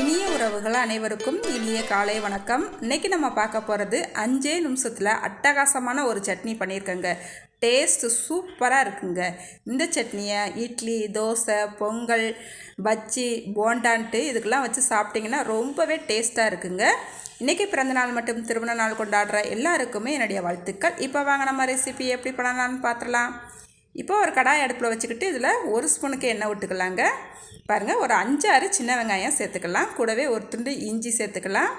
இனிய உறவுகள் அனைவருக்கும் இனிய காலை வணக்கம். இன்றைக்கி நம்ம பார்க்க போகிறது அஞ்சே நிமிஷத்தில் அட்டகாசமான ஒரு சட்னி பண்ணியிருக்கேங்க. டேஸ்ட்டு சூப்பராக இருக்குங்க. இந்த சட்னியை இட்லி தோசை பொங்கல் பஜ்ஜி போண்டான்ட்டு இதுக்கெல்லாம் வச்சு சாப்பிட்டிங்கன்னா ரொம்பவே டேஸ்ட்டாக இருக்குங்க. இன்றைக்கி பிறந்தநாள் மற்றும் திருமண நாள் கொண்டாடுற எல்லாருக்குமே என்னுடைய வாழ்த்துக்கள். இப்போ வாங்க நம்ம ரெசிபி எப்படி பண்ணலாம்னு பார்த்துலாம் இப்போ ஒரு கடாய் அடுப்பில் வச்சுக்கிட்டு இதில் ஒரு ஸ்பூனுக்கு எண்ணெய் விட்டுக்கலாங்க. பாருங்கள் ஒரு அஞ்சாறு சின்ன வெங்காயம் சேர்த்துக்கலாம். கூடவே ஒரு துண்டு இஞ்சி சேர்த்துக்கலாம்.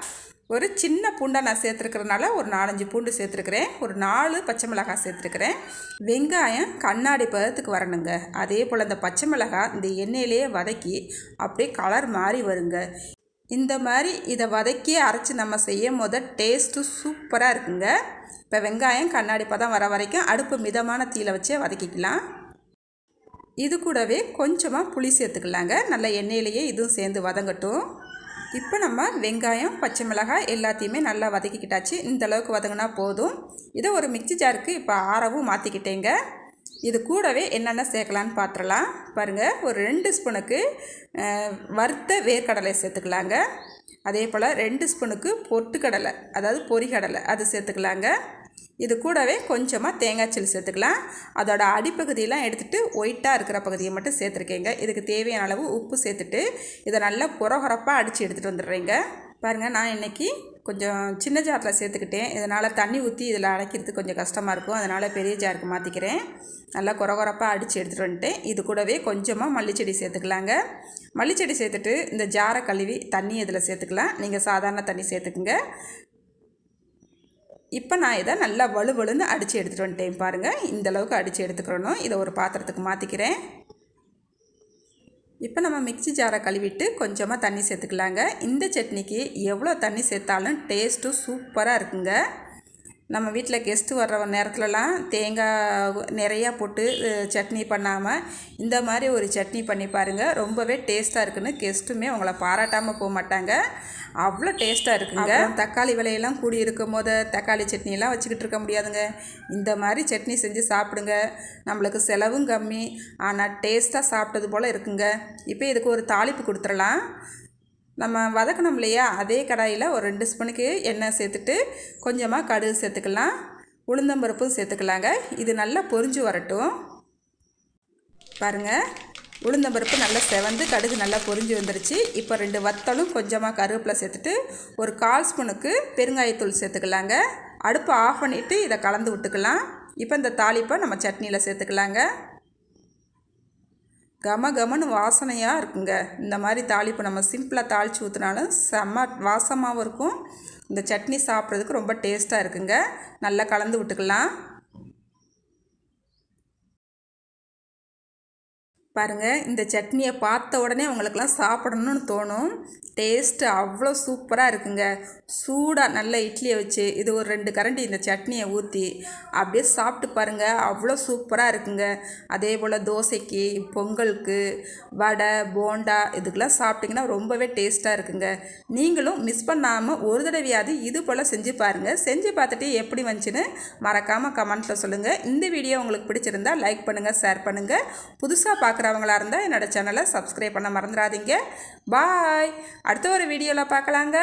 ஒரு சின்ன பூண்டை நான் சேர்த்துருக்கிறதுனால ஒரு நாலஞ்சு பூண்டு சேர்த்துருக்குறேன். ஒரு நாலு பச்சை மிளகாய் சேர்த்துருக்குறேன். வெங்காயம் கண்ணாடி பதத்துக்கு வரணுங்க. அதே போல் இந்த பச்சை மிளகாய் இந்த எண்ணெயிலேயே வதக்கி அப்படியே கலர் மாறி வருங்க. இந்த மாதிரி இதை வதக்கி அரைச்சி நம்ம செய்யும் போது டேஸ்ட்டு சூப்பராக இருக்குங்க. இப்போ வெங்காயம் கண்ணாடி பதம் வர வரைக்கும் அடுப்பு மிதமான தீயில் வச்சே வதக்கிக்கலாம். இது கூடவே கொஞ்சமாக புளி சேர்த்துக்கலாங்க. நல்ல எண்ணெயிலேயே இதுவும் சேர்ந்து வதங்கட்டும். இப்போ நம்ம வெங்காயம் பச்சை மிளகாய் எல்லாத்தையுமே நல்லா வதக்கிக்கிட்டாச்சு. இந்த அளவுக்கு வதங்கினா போதும். இதை ஒரு மிக்சி ஜாருக்கு இப்போ ஆறவும் மாற்றிக்கிட்டேங்க இது கூடவே என்னென்ன சேர்க்கலான்னு பார்த்துடலாம். பாருங்கள் ஒரு ரெண்டு ஸ்பூனுக்கு வறுத்த வேர்க்கடலை சேர்த்துக்கலாங்க. அதே போல் ரெண்டு ஸ்பூனுக்கு பொட்டுக்கடலை அதாவது பொறிகடலை அது சேர்த்துக்கலாங்க. இது கூடவே கொஞ்சமாக தேங்காய் சில்லி சேர்த்துக்கலாம். அதோட அடிப்பகுதியெல்லாம் எடுத்துகிட்டு ஒயிட்டாக இருக்கிற பகுதியை மட்டும் சேர்த்துருக்கேங்க. இதுக்கு தேவையான அளவு உப்பு சேர்த்துட்டு இதை நல்லா குறகுறப்பாக அடித்து எடுத்துகிட்டு வந்துடுறேங்க. பாருங்கள் நான் இன்றைக்கி கொஞ்சம் சின்ன ஜாரில் சேர்த்துக்கிட்டேன். இதனால் தண்ணி ஊற்றி இதில் அடைக்கிறதுக்கு கொஞ்சம் கஷ்டமாக இருக்கும். அதனால் பெரிய ஜாருக்கு மாற்றிக்கிறேன் நல்லா குறகுறப்பாக அடித்து எடுத்துகிட்டு வந்துட்டேன். இது கூடவே கொஞ்சமாக மல்லிச்செடி சேர்த்துக்கலாங்க. மல்லிச்செடி சேர்த்துட்டு இந்த ஜாரை கழுவி தண்ணி இதில் சேர்த்துக்கலாம். நீங்கள் சாதாரண தண்ணி சேர்த்துக்குங்க. இப்போ நான் இதை நல்லா வலுவலுன்னு அடித்து எடுத்துகிட்டு வந்துட்டேன் பாருங்கள் இந்த அளவுக்கு அடித்து எடுத்துக்கிறணும். இதை ஒரு பாத்திரத்துக்கு மாற்றிக்கிறேன் இப்போ நம்ம மிக்ஸி ஜாரை கழுவிட்டு கொஞ்சமாக தண்ணி சேர்த்துக்கலாங்க. இந்த சட்னிக்கு எவ்வளோ தண்ணி சேர்த்தாலும் டேஸ்ட்டும் சூப்பராக இருக்குங்க. நம்ம வீட்டில் கெஸ்ட்டு வர்ற நேரத்துலலாம் தேங்காய் நிறையா போட்டு சட்னி பண்ணாமல் இந்த மாதிரி ஒரு சட்னி பண்ணி பாருங்கள் ரொம்பவே டேஸ்ட்டாக இருக்குன்னு கெஸ்ட்டுமே உங்களை பாராட்டாமல் போக மாட்டாங்க. அவ்வளோ டேஸ்ட்டாக இருக்குங்க. தக்காளி விலையெல்லாம் கூடி இருக்கும் போது தக்காளி சட்னியெல்லாம் வச்சுக்கிட்டு இருக்க முடியாதுங்க. இந்த மாதிரி சட்னி செஞ்சு சாப்பிடுங்க. நம்மளுக்கு செலவும் கம்மி. ஆனால் டேஸ்ட்டாக சாப்பிட்டது போல் இருக்குங்க. இப்போ இதுக்கு ஒரு தாளிப்பு கொடுத்துடலாம். நம்ம வதக்கணும் இல்லையா? அதே கடாயில் ஒரு ரெண்டு ஸ்பூனுக்கு எண்ணெய் சேர்த்துட்டு கொஞ்சமாக கடுகு சேர்த்துக்கலாம். உளுந்தம்பருப்பும் சேர்த்துக்கலாங்க. இது நல்லா பொரிஞ்சு வரட்டும். பாருங்கள் உளுந்தம்பருப்பு நல்லா செவந்து கடுகு நல்லா பொரிஞ்சு வந்துருச்சு. இப்போ ரெண்டு வத்தலும் கொஞ்சமாக கருவேப்பிலை சேர்த்துட்டு ஒரு கால் ஸ்பூனுக்கு பெருங்காயத்தூள் சேர்த்துக்கலாங்க. அடுப்பை ஆஃப் பண்ணிவிட்டு இதை கலந்து விட்டுக்கலாம். இப்போ இந்த தாளிப்பை நம்ம சட்னியில் சேர்த்துக்கலாங்க. கம கமன்னு வாசனையாக இருக்குங்க. இந்த மாதிரி தாளிப்பு நம்ம சிம்பிளாக தாளித்து ஊற்றினாலும் செம்ம வாசமாகவும் இருக்கும். இந்த சட்னி சாப்பிட்றதுக்கு ரொம்ப டேஸ்ட்டாக இருக்குங்க. நல்லா கலந்து விட்டுக்கலாம். பாருங்கள் இந்த சட்னியை பார்த்த உடனே உங்களுக்கெல்லாம் சாப்பிடணும்னு தோணும். டேஸ்ட்டு அவ்வளோ சூப்பராக இருக்குங்க. சூடாக நல்ல இட்லியை வச்சு இது ஒரு ரெண்டு கரண்டி இந்த சட்னியை ஊற்றி அப்படியே சாப்பிட்டு பாருங்கள் அவ்வளோ சூப்பராக இருக்குங்க. அதே போல் தோசைக்கு பொங்கலுக்கு வடை போண்டா இதுக்கெல்லாம் சாப்பிட்டிங்கன்னா ரொம்பவே டேஸ்ட்டாக இருக்குங்க. நீங்களும் மிஸ் பண்ணாமல் ஒரு தடவையாவது இது போல் செஞ்சு பாருங்கள் செஞ்சு பார்த்துட்டு எப்படி வந்துச்சுன்னு மறக்காமல் கமெண்ட்டில் சொல்லுங்கள் இந்த வீடியோ உங்களுக்கு பிடிச்சிருந்தா லைக் பண்ணுங்கள் ஷேர் பண்ணுங்கள் புதுசாக பார்க்குறவங்களா இருந்தால் என்னோடய சேனலை சப்ஸ்கிரைப் பண்ண மறந்துடாதீங்க. பாய். அடுத்த ஒரு வீடியோவில் பார்க்கலாங்க.